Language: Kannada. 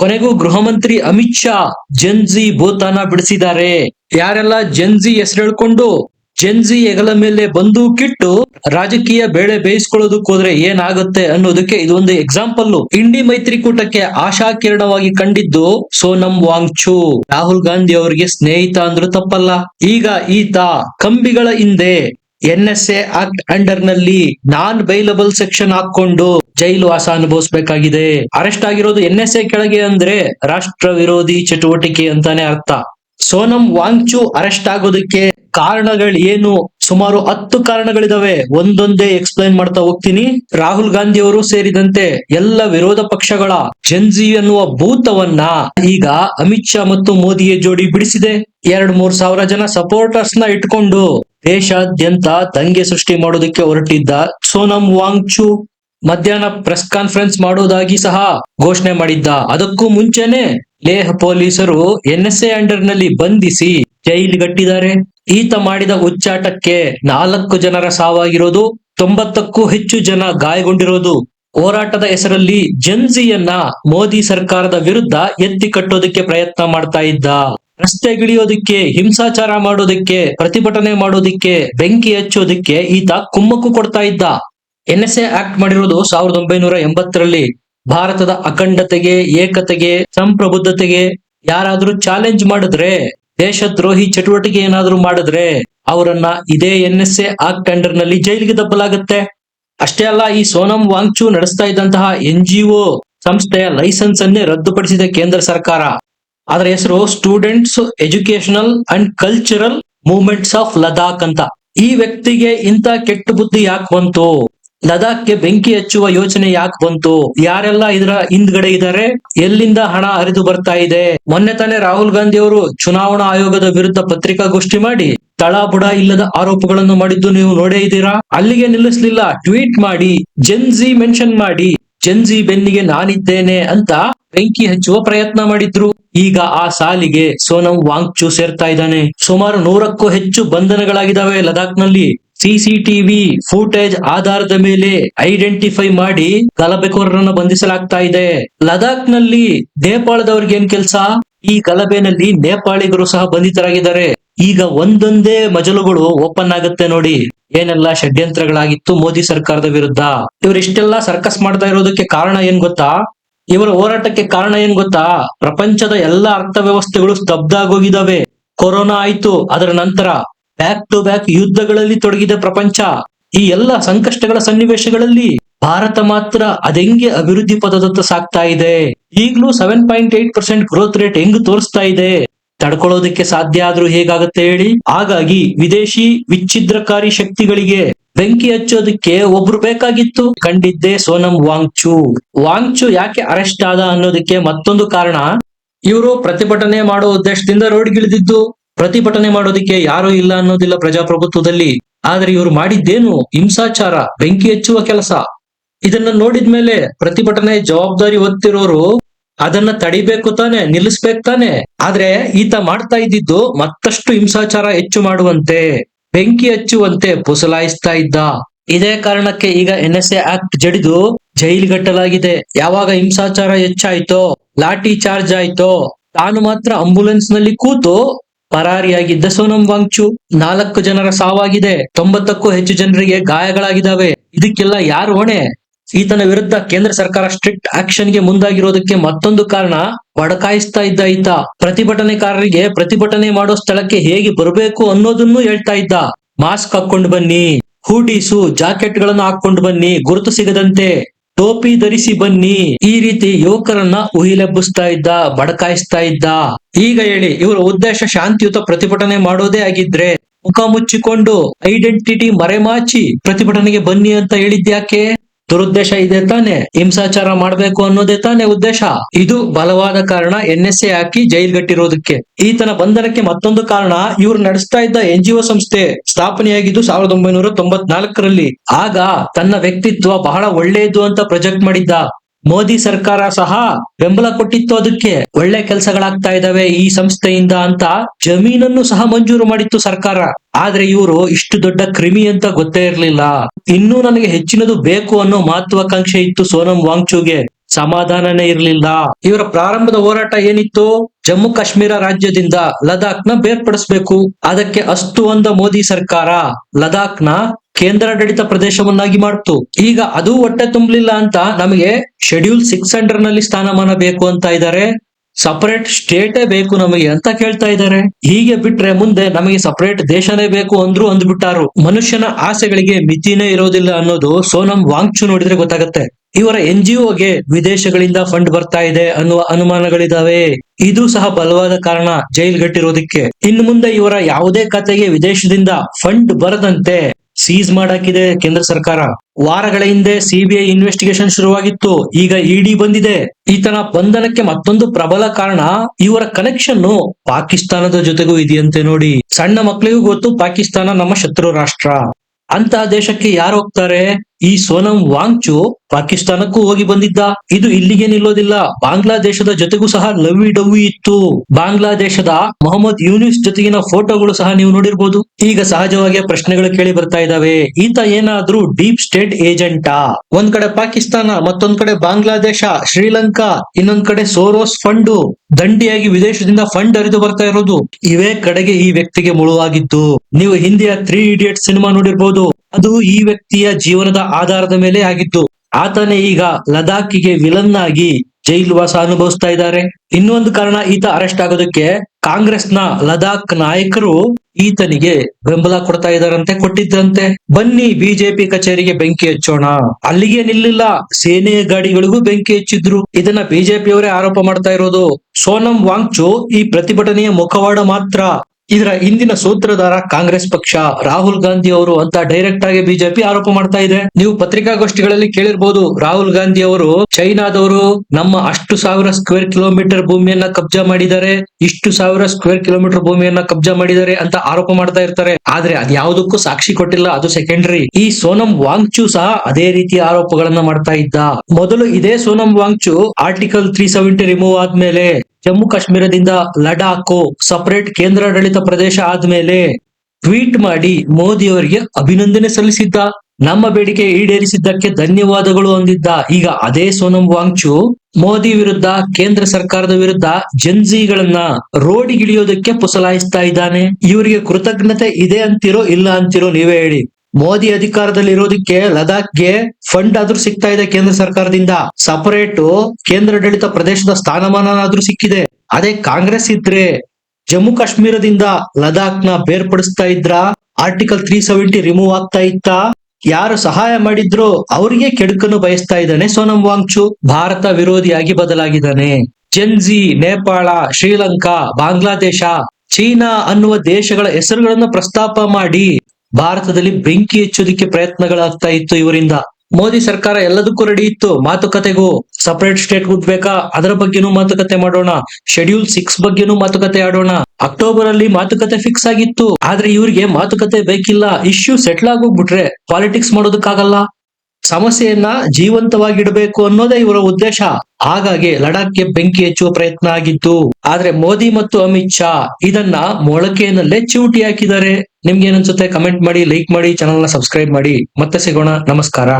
ಕೊನೆಗೂ ಗೃಹ ಮಂತ್ರಿ ಅಮಿತ್ ಶಾ ಜೆನ್ಜಿ ಭೂತಾನ ಬಿಡಿಸಿದ್ದಾರೆ. ಯಾರೆಲ್ಲ ಜೆನ್ಜಿ ಹೆಸರೇಳ್ಕೊಂಡು ಜೆನ್ಜಿ ಹೆಗಲ ಮೇಲೆ ಬಂದು ಕಿಟ್ಟು ರಾಜಕೀಯ ಬೇಳೆ ಬೇಯಿಸ್ಕೊಳ್ಳೋದಕ್ಕೆ ಹೋದ್ರೆ ಏನಾಗುತ್ತೆ ಅನ್ನೋದಕ್ಕೆ ಇದೊಂದು ಎಕ್ಸಾಂಪಲ್ ಇಂಡಿ ಮೈತ್ರಿಕೂಟಕ್ಕೆ ಆಶಾ ಕಿರಣವಾಗಿ ಕಂಡಿದ್ದು ಸೋನಂ ವಾಂಗ್ಚು. ರಾಹುಲ್ ಗಾಂಧಿ ಅವರಿಗೆ ಸ್ನೇಹಿತ ಅಂದ್ರೂ ತಪ್ಪಲ್ಲ. ಈಗ ಈತ ಕಂಬಿಗಳ ಹಿಂದೆ ಎನ್ ಎಸ್ ಎ ಆಕ್ಟ್ ಅಂಡರ್ನಲ್ಲಿ ನಾನ್ ಬೈಲಬಲ್ ಸೆಕ್ಷನ್ ಹಾಕೊಂಡು ಜೈಲು ವಾಸ ಅನುಭವಿಸಬೇಕಾಗಿದೆ. ಅರೆಸ್ಟ್ ಆಗಿರೋದು ಎನ್ ಎಸ್ ಎ ಕೆಳಗೆ ಅಂದ್ರೆ ರಾಷ್ಟ್ರ ವಿರೋಧಿ ಚಟುವಟಿಕೆ ಅಂತಾನೆ ಅರ್ಥ. ಸೋನಂ ವಾಂಗ್ಚು ಅರೆಸ್ಟ್ ಆಗೋದಕ್ಕೆ ಕಾರಣಗಳು ಏನು? ಸುಮಾರು ಹತ್ತು ಕಾರಣಗಳಿದಾವೆ. ಒಂದೊಂದೇ ಎಕ್ಸ್ಪ್ಲೈನ್ ಮಾಡ್ತಾ ಹೋಗ್ತೀನಿ. ರಾಹುಲ್ ಗಾಂಧಿ ಅವರು ಸೇರಿದಂತೆ ಎಲ್ಲ ವಿರೋಧ ಪಕ್ಷಗಳ ಜನ್ಜಿ ಅನ್ನುವ ಭೂತವನ್ನ ಈಗ ಅಮಿತ್ ಶಾ ಮತ್ತು ಮೋದಿಯ ಜೋಡಿ ಬಿಡಿಸಿದೆ. ಎರಡ್ ಮೂರ್ ಸಾವಿರ ಜನ ಸಪೋರ್ಟರ್ಸ್ನ ಇಟ್ಕೊಂಡು ದೇಶಾದ್ಯಂತ ದಂಗೆ ಸೃಷ್ಟಿ ಮಾಡೋದಕ್ಕೆ ಹೊರಟಿದ್ದ ಸೋನಂ ವಾಂಗ್ಚು ಮಧ್ಯಾಹ್ನ ಪ್ರೆಸ್ ಕಾನ್ಫರೆನ್ಸ್ ಮಾಡೋದಾಗಿ ಸಹ ಘೋಷಣೆ ಮಾಡಿದ್ದ. ಅದಕ್ಕೂ ಮುಂಚೆನೆ ಲೇಹ್ ಪೊಲೀಸರು ಎನ್ಎಸ್ಎ ಅಂಡರ್ನಲ್ಲಿ ಬಂಧಿಸಿ ಜೈಲಿಗಟ್ಟಿದ್ದಾರೆ ಈತ ಮಾಡಿದ ಉಚ್ಚಾಟಕ್ಕೆ ನಾಲ್ಕು ಜನರ ಸಾವಾಗಿರೋದು, ತೊಂಬತ್ತಕ್ಕೂ ಹೆಚ್ಚು ಜನ ಗಾಯಗೊಂಡಿರೋದು. ಹೋರಾಟದ ಹೆಸರಲ್ಲಿ ಜನ್ಜಿಯನ್ನ ಮೋದಿ ಸರ್ಕಾರದ ವಿರುದ್ಧ ಎತ್ತಿ ಕಟ್ಟೋದಕ್ಕೆ ಪ್ರಯತ್ನ ಮಾಡ್ತಾ ಇದ್ದ. ರಸ್ತೆಗಿಳಿಯೋದಕ್ಕೆ ಹಿಂಸಾಚಾರ ಮಾಡೋದಕ್ಕೆ, ಪ್ರತಿಭಟನೆ ಮಾಡೋದಕ್ಕೆ, ಬೆಂಕಿ ಹಚ್ಚೋದಕ್ಕೆ ಈತ ಕುಮ್ಮಕ್ಕು ಕೊಡ್ತಾ ಇದ್ದ. ಎನ್ ಎಸ್ ಎ ಆಕ್ಟ್ ಮಾಡಿರೋದು ಸಾವಿರದ ಒಂಬೈನೂರ ಎಂಬತ್ತರಲ್ಲಿ. ಭಾರತದ ಅಖಂಡತೆಗೆ, ಏಕತೆಗೆ, ಸಂಪ್ರಬುದ್ಧತೆಗೆ ಯಾರಾದ್ರೂ ಚಾಲೆಂಜ್ ಮಾಡಿದ್ರೆ, ದೇಶದ್ರೋಹಿ ಚಟುವಟಿಕೆ ಏನಾದ್ರೂ ಮಾಡಿದ್ರೆ, ಅವರನ್ನ ಇದೇ ಎನ್ ಎಸ್ ಎ ಆಕ್ಟ್ ಅಂಡರ್ನಲ್ಲಿ ಜೈಲಿಗೆ ದಬ್ಬಲಾಗುತ್ತೆ. ಅಷ್ಟೇ ಅಲ್ಲ, ಈ ಸೋನಂ ವಾಂಗ್ಚು ನಡೆಸ್ತಾ ಇದ್ದಂತಹ ಎನ್ ಜಿ ಸಂಸ್ಥೆಯ ಲೈಸೆನ್ಸ್ ಅನ್ನೇ ರದ್ದುಪಡಿಸಿದೆ ಕೇಂದ್ರ ಸರ್ಕಾರ. ಅದರ ಹೆಸರು students educational and cultural movements of Ladakh ಅಂತ. ಈ ವ್ಯಕ್ತಿಗೆ ಇಂತ ಕೆಟ್ಟ ಬುದ್ಧಿ ಯಾಕೆ ಬಂತು? ಲದಾಖ್ಗೆ ಬೆಂಕಿ ಹಚ್ಚುವ ಯೋಚನೆ ಯಾಕೆ ಬಂತು? ಯಾರೆಲ್ಲ ಇದರ ಹಿಂದ್ಗಡೆ ಇದ್ದಾರೆ? ಎಲ್ಲಿಂದ ಹಣ ಹರಿದು ಬರ್ತಾ ಇದೆ? ಮೊನ್ನೆ ತಾನೇ ರಾಹುಲ್ ಗಾಂಧಿ ಅವರು ಚುನಾವಣಾ ಆಯೋಗದ ವಿರುದ್ಧ ಪತ್ರಿಕಾಗೋಷ್ಠಿ ಮಾಡಿ, ತಳಾಬುಡ ಇಲ್ಲದ ಆರೋಪಗಳನ್ನು ಮಾಡಿದ್ದು ನೀವು ನೋಡೇ ಇದ್ದೀರಾ? ಅಲ್ಲಿಗೆ ನಿಲ್ಲಿಸ್ಲಿಲ್ಲ. ಟ್ವೀಟ್ ಮಾಡಿ ಜೆನ್ಜಿ ಮೆನ್ಷನ್ ಮಾಡಿ ಜೆನ್ಜಿ ಬೆನ್ನಿಗೆ ನಾನಿದ್ದೇನೆ ಅಂತ ಬೆಂಕಿ ಹಚ್ಚುವ ಪ್ರಯತ್ನ ಮಾಡಿದ್ರು. ಈಗ ಆ ಸಾಲಿಗೆ ಸೋನಂ ವಾಂಗ್ಚು ಸೇರ್ತಾ ಇದ್ದಾನೆ. ಸುಮಾರು ನೂರಕ್ಕೂ ಹೆಚ್ಚು ಬಂಧನಗಳಾಗಿದ್ದಾವೆ ಸಿ ಸಿಸಿಟಿವಿ ಫೂಟೇಜ್ ಆಧಾರದ ಮೇಲೆ ಐಡೆಂಟಿಫೈ ಮಾಡಿ ಗಲಭೆಕೋರರನ್ನು ಬಂಧಿಸಲಾಗ್ತಾ ಇದೆ. ಲದಾಖ್ನಲ್ಲಿ ನೇಪಾಳದವ್ರಿಗೆ ಏನ್ ಕೆಲ್ಸ? ಈ ಗಲಭೆನಲ್ಲಿ ನೇಪಾಳಿಗರು ಸಹ ಬಂಧಿತರಾಗಿದ್ದಾರೆ. ಈಗ ಒಂದೊಂದೇ ಮಜಲುಗಳು ಓಪನ್ ಆಗುತ್ತೆ ನೋಡಿ. ಏನೆಲ್ಲ ಷಡ್ಯಂತ್ರಗಳಾಗಿತ್ತು ಮೋದಿ ಸರ್ಕಾರದ ವಿರುದ್ಧ. ಇವರಿಷ್ಟೆಲ್ಲ ಸರ್ಕಸ್ ಮಾಡ್ತಾ ಇರೋದಕ್ಕೆ ಕಾರಣ ಏನ್ ಗೊತ್ತಾ? ಇವರ ಹೋರಾಟಕ್ಕೆ ಕಾರಣ ಏನ್ ಗೊತ್ತಾ? ಪ್ರಪಂಚದ ಎಲ್ಲಾ ಅರ್ಥವ್ಯವಸ್ಥೆಗಳು ಸ್ತಬ್ಧ ಆಗೋಗಿದಾವೆ ಕೊರೋನಾ ಆಯ್ತು, ಅದರ ನಂತರ ಬ್ಯಾಕ್ ಟು ಬ್ಯಾಕ್ ಯುದ್ಧಗಳಲ್ಲಿ ತೊಡಗಿದ ಪ್ರಪಂಚ. ಈ ಎಲ್ಲ ಸಂಕಷ್ಟಗಳ ಸನ್ನಿವೇಶಗಳಲ್ಲಿ ಭಾರತ ಮಾತ್ರ ಅದೆಂಗೆ ಅಭಿವೃದ್ಧಿ ಪದದತ್ತ ಸಾಕ್ತಾ ಇದೆ? ಈಗಲೂ seven point eight percent growth rate ಹೆಂಗ್ ತೋರಿಸ್ತಾ ಇದೆ? ತಡ್ಕೊಳ್ಳೋದಕ್ಕೆ ಸಾಧ್ಯ ಆದ್ರೂ ಹೇಗಾಗತ್ತೆ ಹೇಳಿ? ಹಾಗಾಗಿ ವಿದೇಶಿ ವಿಚ್ಛಿದ್ರಕಾರಿ ಶಕ್ತಿಗಳಿಗೆ ಬೆಂಕಿ ಹಚ್ಚೋದಕ್ಕೆ ಒಬ್ರು ಬೇಕಾಗಿತ್ತು. ಕಂಡಿದ್ದೆ ಸೋನಂ ವಾಂಗ್ಚು. ವಾಂಗ್ಚು ಯಾಕೆ ಅರೆಸ್ಟ್ ಆದ ಅನ್ನೋದಕ್ಕೆ ಮತ್ತೊಂದು ಕಾರಣ, ಇವರು ಪ್ರತಿಭಟನೆ ಮಾಡೋ ಉದ್ದೇಶದಿಂದ ರೋಡ್ಗಿಳಿದಿದ್ದು. ಪ್ರತಿಭಟನೆ ಮಾಡೋದಕ್ಕೆ ಯಾರು ಇಲ್ಲ ಅನ್ನೋದಿಲ್ಲ ಪ್ರಜಾಪ್ರಭುತ್ವದಲ್ಲಿ. ಆದ್ರೆ ಇವರು ಮಾಡಿದ್ದೇನು? ಹಿಂಸಾಚಾರ, ಬೆಂಕಿ ಹಚ್ಚುವ ಕೆಲಸ. ಇದನ್ನ ನೋಡಿದ್ಮೇಲೆ ಪ್ರತಿಭಟನೆ ಜವಾಬ್ದಾರಿ ಹೊತ್ತಿರೋರು ಅದನ್ನ ತಡಿಬೇಕು ತಾನೆ, ನಿಲ್ಲಿಸ್ಬೇಕು ತಾನೆ. ಆದ್ರೆ ಈತ ಮಾಡ್ತಾ ಇದ್ದಿದ್ದು ಮತ್ತಷ್ಟು ಹಿಂಸಾಚಾರ ಹೆಚ್ಚು ಮಾಡುವಂತೆ. ಬೆಂಕಿ ಹಚ್ಚುವಂತೆ ಪುಸಲಾಯಿಸ್ತಾ ಇದ್ದ. ಇದೇ ಕಾರಣಕ್ಕೆ ಈಗ ಎನ್ ಎಸ್ ಎ ಆಕ್ಟ್ ಜಡಿದು ಜೈಲಿಗಟ್ಟಲಾಗಿದೆ. ಯಾವಾಗ ಹಿಂಸಾಚಾರ ಹೆಚ್ಚಾಯ್ತೋ, ಲಾಠಿ ಚಾರ್ಜ್ ಆಯ್ತೋ, ತಾನು ಮಾತ್ರ ಆಂಬುಲೆನ್ಸ್ನಲ್ಲಿ ಕೂತು ಪರಾರಿಯಾಗಿದ್ದ ಸೋನಂ ವಾಂಗ್ಚು ನಾಲ್ಕು ಜನರ ಸಾವಾಗಿದೆ. ತೊಂಬತ್ತಕ್ಕೂ ಹೆಚ್ಚು ಜನರಿಗೆ ಗಾಯಗಳಾಗಿದ್ದಾವೆ. ಇದಕ್ಕೆಲ್ಲ ಯಾರು ಹೊಣೆ? ಈತನ ವಿರುದ್ಧ ಕೇಂದ್ರ ಸರ್ಕಾರ ಸ್ಟ್ರಿಕ್ಟ್ ಆಕ್ಷನ್ಗೆ ಮುಂದಾಗಿರೋದಕ್ಕೆ ಮತ್ತೊಂದು ಕಾರಣ ಬಡಕಾಯಿಸ್ತಾ ಇದ್ದ ಈತ. ಪ್ರತಿಭಟನೆಕಾರರಿಗೆ ಪ್ರತಿಭಟನೆ ಮಾಡೋ ಸ್ಥಳಕ್ಕೆ ಹೇಗೆ ಬರಬೇಕು ಅನ್ನೋದನ್ನು ಹೇಳ್ತಾ ಇದ್ದ. ಮಾಸ್ಕ್ ಹಾಕೊಂಡು ಬನ್ನಿ, ಹೂಡೀಸು ಜಾಕೆಟ್ಗಳನ್ನು ಹಾಕೊಂಡು ಬನ್ನಿ, ಗುರುತು ಸಿಗದಂತೆ ಟೋಪಿ ಧರಿಸಿ ಬನ್ನಿ. ಈ ರೀತಿ ಯುವಕರನ್ನ ಉಹಿಲೆಬ್ಬಿಸ್ತಾ ಇದ್ದ, ಬಡಕಾಯಿಸ್ತಾ ಇದ್ದ. ಈಗ ಹೇಳಿ, ಇವರ ಉದ್ದೇಶ ಶಾಂತಿಯುತ ಪ್ರತಿಭಟನೆ ಮಾಡೋದೇ ಆಗಿದ್ರೆ ಮುಖ ಮುಚ್ಚಿಕೊಂಡು, ಐಡೆಂಟಿಟಿ ಮರೆಮಾಚಿ ಪ್ರತಿಭಟನೆಗೆ ಬನ್ನಿ ಅಂತ ಹೇಳಿದ್ಯಾಕೆ? ದುರುದ್ದೇಶ ಇದೆ ತಾನೆ, ಹಿಂಸಾಚಾರ ಮಾಡಬೇಕು ಅನ್ನೋದೇ ತಾನೆ ಉದ್ದೇಶ. ಇದು ಬಲವಾದ ಕಾರಣ ಎನ್ ಎಸ್ ಎ ಹಾಕಿ ಜೈಲ್ಗಟ್ಟಿರೋದಕ್ಕೆ. ಈತನ ಬಂಧನಕ್ಕೆ ಮತ್ತೊಂದು ಕಾರಣ, ಇವರು ನಡೆಸ್ತಾ ಇದ್ದ ಎನ್ ಜಿ ಸಂಸ್ಥೆ ಸ್ಥಾಪನೆಯಾಗಿದ್ದು ಸಾವಿರದ ಒಂಬೈನೂರ ತೊಂಬತ್ನಾಲ್ಕರಲ್ಲಿ. ಆಗ ತನ್ನ ವ್ಯಕ್ತಿತ್ವ ಬಹಳ ಒಳ್ಳೆಯದು ಅಂತ ಪ್ರೊಜೆಕ್ಟ್ ಮಾಡಿದ್ದ. ಮೋದಿ ಸರ್ಕಾರ ಸಹ ಬೆಂಬಲ ಕೊಟ್ಟಿತ್ತು ಅದಕ್ಕೆ ಒಳ್ಳೆ ಕೆಲಸಗಳಾಗ್ತಾ ಇದಾವೆ ಈ ಸಂಸ್ಥೆಯಿಂದ ಅಂತ ಜಮೀನನ್ನು ಸಹ ಮಂಜೂರು ಮಾಡಿತ್ತು ಸರ್ಕಾರ. ಆದ್ರೆ ಇವರು ಇಷ್ಟು ದೊಡ್ಡ ಕ್ರಿಮಿ ಅಂತ ಗೊತ್ತೇ ಇರ್ಲಿಲ್ಲ. ಇನ್ನೂ ನನಗೆ ಹೆಚ್ಚಿನದು ಬೇಕು ಅನ್ನೋ ಮಹತ್ವಾಕಾಂಕ್ಷೆ ಇತ್ತು ಸೋನಂ ವಾಂಗ್ಚುಗೆ. ಸಮಾಧಾನನೇ ಇರಲಿಲ್ಲ. ಇವರ ಪ್ರಾರಂಭದ ಹೋರಾಟ ಏನಿತ್ತು? ಜಮ್ಮು ಕಾಶ್ಮೀರ ರಾಜ್ಯದಿಂದ ಲದಾಖ್ನ ಬೇರ್ಪಡಿಸಬೇಕು. ಅದಕ್ಕೆ ಅಸ್ತು ಅಂದ ಮೋದಿ ಸರ್ಕಾರ. ಲದಾಖ್ನ ಕೇಂದ್ರಾಡಳಿತ ಪ್ರದೇಶವನ್ನಾಗಿ ಮಾಡ್ತು. ಈಗ ಅದು ಹೊಟ್ಟೆ ತುಂಬಲಿಲ್ಲ ಅಂತ ನಮಗೆ ಶೆಡ್ಯೂಲ್ ಸಿಕ್ಸ್ ಹಂಡ್ರೆಡ್ನಲ್ಲಿ ಸ್ಥಾನಮಾನ ಬೇಕು ಅಂತ ಇದ್ದಾರೆ ಸಪರೇಟ್ ಸ್ಟೇಟೇ ಬೇಕು ನಮಗೆ ಅಂತ ಕೇಳ್ತಾ ಇದ್ದಾರೆ ಹೀಗೆ ಬಿಟ್ರೆ ಮುಂದೆ ನಮಗೆ ಸಪರೇಟ್ ದೇಶನೇ ಬೇಕು ಅಂದ್ರು ಅಂದ್ಬಿಟ್ಟಾರು. ಮನುಷ್ಯನ ಆಸೆಗಳಿಗೆ ಮಿತಿನೇ ಇರೋದಿಲ್ಲ ಅನ್ನೋದು ಸೋನಂ ವಾಂಗ್ಚು ನೋಡಿದ್ರೆ ಗೊತ್ತಾಗತ್ತೆ. ಇವರ ಎನ್ ಜಿ ಒಗೆ ವಿದೇಶಗಳಿಂದ ಫಂಡ್ ಬರ್ತಾ ಇದೆ ಅನ್ನುವ ಅನುಮಾನಗಳಿದಾವೆ. ಇದು ಸಹ ಬಲವಾದ ಕಾರಣ ಜೈಲ್ಗಟ್ಟಿರೋದಕ್ಕೆ. ಇನ್ನು ಮುಂದೆ ಇವರ ಯಾವುದೇ ಖಾತೆಗೆ ವಿದೇಶದಿಂದ ಫಂಡ್ ಬರದಂತೆ ಸೀಸ್ ಮಾಡಾಕಿದೆ ಕೇಂದ್ರ ಸರ್ಕಾರ. ವಾರಗಳ ಹಿಂದೆ ಸಿಬಿಐ ಇನ್ವೆಸ್ಟಿಗೇಷನ್ ಶುರುವಾಗಿತ್ತು. ಈಗ ಇಡಿ ಬಂದಿದೆ. ಈತನ ಬಂಧನಕ್ಕೆ ಮತ್ತೊಂದು ಪ್ರಬಲ ಕಾರಣ ಇವರ ಕನೆಕ್ಷನ್ ಪಾಕಿಸ್ತಾನದ ಜೊತೆಗೂ ಇದೆಯಂತೆ ನೋಡಿ. ಸಣ್ಣ ಮಕ್ಕಳಿಗೂ ಗೊತ್ತು ಪಾಕಿಸ್ತಾನ ನಮ್ಮ ಶತ್ರು ರಾಷ್ಟ್ರ. ಅಂತ ದೇಶಕ್ಕೆ ಯಾರು ಹೋಗ್ತಾರೆ? ಈ ಸೋನಂ ವಾಂಗ್ಚು ಪಾಕಿಸ್ತಾನಕ್ಕೂ ಹೋಗಿ ಬಂದಿದ್ದ. ಇದು ಇಲ್ಲಿಗೆ ನಿಲ್ಲೋದಿಲ್ಲ. ಬಾಂಗ್ಲಾದೇಶದ ಜೊತೆಗೂ ಸಹ ಲವ್ವಿ ಡವ್ ಇತ್ತು. ಬಾಂಗ್ಲಾದೇಶದ ಮೊಹಮ್ಮದ್ ಯೂನಿಸ್ ಜೊತೆಗಿನ ಫೋಟೋಗಳು ಸಹ ನೀವು ನೋಡಿರ್ಬೋದು. ಈಗ ಸಹಜವಾಗಿ ಪ್ರಶ್ನೆಗಳು ಕೇಳಿ ಬರ್ತಾ ಇದಾವೆ ಈತ ಏನಾದ್ರೂ ಡೀಪ್ ಸ್ಟೇಟ್ ಏಜೆಂಟಾ? ಒಂದ್ ಕಡೆ ಪಾಕಿಸ್ತಾನ, ಮತ್ತೊಂದ್ ಕಡೆ ಬಾಂಗ್ಲಾದೇಶ, ಶ್ರೀಲಂಕಾ, ಇನ್ನೊಂದ್ ಕಡೆ ಸೋರೋಸ್ ಫಂಡು. ದಂಡಿಯಾಗಿ ವಿದೇಶದಿಂದ ಫಂಡ್ ಹರಿದು ಬರ್ತಾ ಇರೋದು. ಇವೇ ಕಡೆಗೆ ಈ ವ್ಯಕ್ತಿಗೆ ಮುಳುವಾಗಿದ್ದು. ನೀವು ಹಿಂದಿಯ ತ್ರೀ ಇಡಿಯಟ್ ಸಿನಿಮಾ ನೋಡಿರ್ಬೋದು. ಅದು ಈ ವ್ಯಕ್ತಿಯ ಜೀವನದ ಆಧಾರದ ಮೇಲೆ ಆಗಿತ್ತು. ಆತನೇ ಈಗ ಲದಾಖಿಗೆ ವಿಲನ್ ಆಗಿ ಜೈಲು ವಾಸ ಅನುಭವಿಸ್ತಾ ಇದ್ದಾರೆ. ಇನ್ನೊಂದು ಕಾರಣ ಈತ ಅರೆಸ್ಟ್ ಆಗೋದಕ್ಕೆ ಕಾಂಗ್ರೆಸ್ನ ಲದಾಖ್ ನಾಯಕರು ಈತನಿಗೆ ಬೆಂಬಲ ಕೊಡ್ತಾ ಇದಾರಂತೆ ಕೊಟ್ಟಿದ್ದಂತೆ ಬನ್ನಿ ಬಿಜೆಪಿ ಕಚೇರಿಗೆ ಬೆಂಕಿ ಹಚ್ಚೋಣ. ಅಲ್ಲಿಗೆ ನಿಲ್ಲಿಲ್ಲ ಸೇನೆಯ ಗಾಡಿಗಳಿಗೂ ಬೆಂಕಿ ಹಚ್ಚಿದ್ರು. ಇದನ್ನ ಬಿಜೆಪಿಯವರೇ ಆರೋಪ ಮಾಡ್ತಾ ಇರೋದು. ಸೋನಂ ವಾಂಗ್ಚು ಈ ಪ್ರತಿಭಟನೆಯ ಮುಖವಾಡ ಮಾತ್ರ. ಇದರ ಹಿಂದಿನ ಸೂತ್ರಧಾರ ಕಾಂಗ್ರೆಸ್ ಪಕ್ಷ ರಾಹುಲ್ ಗಾಂಧಿ ಅವರು ಅಂತ ಡೈರೆಕ್ಟ್ ಆಗಿ ಬಿಜೆಪಿ ಆರೋಪ ಮಾಡ್ತಾ ಇದೆ. ನೀವು ಪತ್ರಿಕಾಗೋಷ್ಠಿಗಳಲ್ಲಿ ಕೇಳಿರ್ಬೋದು, ರಾಹುಲ್ ಗಾಂಧಿ ಅವರು ಚೈನಾದವರು ನಮ್ಮ ಅಷ್ಟು ಸಾವಿರ ಸ್ಕ್ವೇರ್ ಕಿಲೋಮೀಟರ್ ಭೂಮಿಯನ್ನ ಕಬ್ಜಾ ಮಾಡಿದ್ದಾರೆ, ಇಷ್ಟು ಸಾವಿರ ಸ್ಕ್ವೇರ್ ಕಿಲೋಮೀಟರ್ ಭೂಮಿಯನ್ನ ಕಬ್ಜಾ ಮಾಡಿದ್ದಾರೆ ಅಂತ ಆರೋಪ ಮಾಡ್ತಾ ಇರ್ತಾರೆ. ಆದ್ರೆ ಅದ್ ಯಾವುದಕ್ಕೂ ಸಾಕ್ಷಿ ಕೊಟ್ಟಿಲ್ಲ, ಅದು ಸೆಕೆಂಡರಿ ಈ ಸೋನಂ ವಾಂಗ್ಚು ಸಹ ಅದೇ ರೀತಿ ಆರೋಪಗಳನ್ನ ಮಾಡ್ತಾ ಇದ್ದ. ಮೊದಲು ಇದೇ Sonam Wangchuk article three seventy remove ಆದ್ಮೇಲೆ ಜಮ್ಮು ಕಾಶ್ಮೀರದಿಂದ ಲಡಾಖ್ ಸಪರೇಟ್ ಕೇಂದ್ರಾಡಳಿತ ಪ್ರದೇಶ ಆದ್ಮೇಲೆ ಟ್ವೀಟ್ ಮಾಡಿ ಮೋದಿ ಅವರಿಗೆ ಅಭಿನಂದನೆ ಸಲ್ಲಿಸಿದ್ದ, ನಮ್ಮ ಬೇಡಿಕೆ ಈಡೇರಿಸಿದ್ದಕ್ಕೆ ಧನ್ಯವಾದಗಳು ಅಂದಿದ್ದ, ಈಗ ಅದೇ ಸೋನಂ ವಾಂಗ್ಚು ಮೋದಿ ವಿರುದ್ಧ, ಕೇಂದ್ರ ಸರ್ಕಾರದ ವಿರುದ್ಧ ಜನ್ಜಿಗಳನ್ನ ರೋಡಿಗಿಳಿಯೋದಕ್ಕೆ ಪುಸಲಾಯಿಸ್ತಾ ಇದ್ದಾನೆ. ಇವರಿಗೆ ಕೃತಜ್ಞತೆ ಇದೆ ಅಂತಿರೋ ಇಲ್ಲ ಅಂತಿರೋ ನೀವೇ ಹೇಳಿ. ಮೋದಿ ಅಧಿಕಾರದಲ್ಲಿ ಇರೋದಕ್ಕೆ ಲದಾಖ್ಗೆ ಫಂಡ್ ಆದ್ರೂ ಸಿಗ್ತಾ ಇದೆ ಕೇಂದ್ರ ಸರ್ಕಾರದಿಂದ. ಸಪರೇಟ್ ಕೇಂದ್ರಾಡಳಿತ ಪ್ರದೇಶದ ಸ್ಥಾನಮಾನ ಸಿಕ್ಕಿದೆ. ಅದೇ ಕಾಂಗ್ರೆಸ್ ಇದ್ರೆ ಜಮ್ಮು ಕಾಶ್ಮೀರದಿಂದ ಲದಾಖ್ನ ಬೇರ್ಪಡಿಸ್ತಾ ಇದ್ರ? ಆರ್ಟಿಕಲ್ ತ್ರೀ ಸೆವೆಂಟಿ ರಿಮೂವ್ ಆಗ್ತಾ ಇತ್ತ? ಯಾರು ಸಹಾಯ ಮಾಡಿದ್ರು ಅವರಿಗೆ ಕೆಡುಕನ್ನು ಬಯಸ್ತಾ ಇದ್ದಾನೆ ಸೋನಂ ವಾಂಗ್ಚು. ಭಾರತ ವಿರೋಧಿಯಾಗಿ ಬದಲಾಗಿದ್ದಾನೆ. Gen Z Nepal, Sri Lanka, Bangladesh, China ಅನ್ನುವ ದೇಶಗಳ ಹೆಸರುಗಳನ್ನು ಪ್ರಸ್ತಾಪ ಮಾಡಿ. ಭಾರತದಲ್ಲಿ ಬೆಂಕಿ ಹೆಚ್ಚೋದಿಕ್ಕೆ ಪ್ರಯತ್ನಗಳಾಗ್ತಾ ಇತ್ತು ಇವರಿಂದ. ಮೋದಿ ಸರ್ಕಾರ ಎಲ್ಲದಕ್ಕೂ ರೆಡಿ ಇತ್ತು. ಮಾತುಕತೆಗೂ ಸಪರೇಟ್ ಸ್ಟೇಟ್ ಹುಡ್ಬೇಕಾ ಅದರ ಬಗ್ಗೆನೂ ಮಾತುಕತೆ ಮಾಡೋಣ. ಶೆಡ್ಯೂಲ್ ಸಿಕ್ಸ್ ಬಗ್ಗೆನೂ ಮಾತುಕತೆ ಆಡೋಣ. ಅಕ್ಟೋಬರ್ ಅಲ್ಲಿ ಮಾತುಕತೆ ಫಿಕ್ಸ್ ಆಗಿತ್ತು. ಆದ್ರೆ ಇವ್ರಿಗೆ ಮಾತುಕತೆ ಬೇಕಿಲ್ಲ. ಇಶ್ಯೂ ಸೆಟ್ಲ್ ಆಗೋಗ್ಬಿಟ್ರೆ ಪಾಲಿಟಿಕ್ಸ್ ಮಾಡೋದಕ್ಕಾಗಲ್ಲ. ಸಮಸ್ಯೆಯನ್ನ ಜೀವಂತವಾಗಿಡಬೇಕು ಅನ್ನೋದೇ ಇವರ ಉದ್ದೇಶ. ಹಾಗಾಗಿ ಲಡಾಖ್ಗೆ ಬೆಂಕಿ ಹೆಚ್ಚುವ ಪ್ರಯತ್ನ ಆಗಿತ್ತು. ಆದ್ರೆ ಮೋದಿ ಮತ್ತು ಅಮಿತ್ ಶಾ ಇದನ್ನ ಮೊಳಕೆಯನ್ನಲ್ಲೇ ಚಿವುಟಿ ಹಾಕಿದ್ದಾರೆ. ನಿಮ್ಗೆ ಏನನ್ಸುತ್ತೆ ಕಮೆಂಟ್ ಮಾಡಿ ಲೈಕ್ ಮಾಡಿ ಚಾನಲ್ನ ಸಬ್ಸ್ಕ್ರೈಬ್ ಮಾಡಿ. ಮತ್ತೆ ಸಿಗೋಣ. ನಮಸ್ಕಾರ.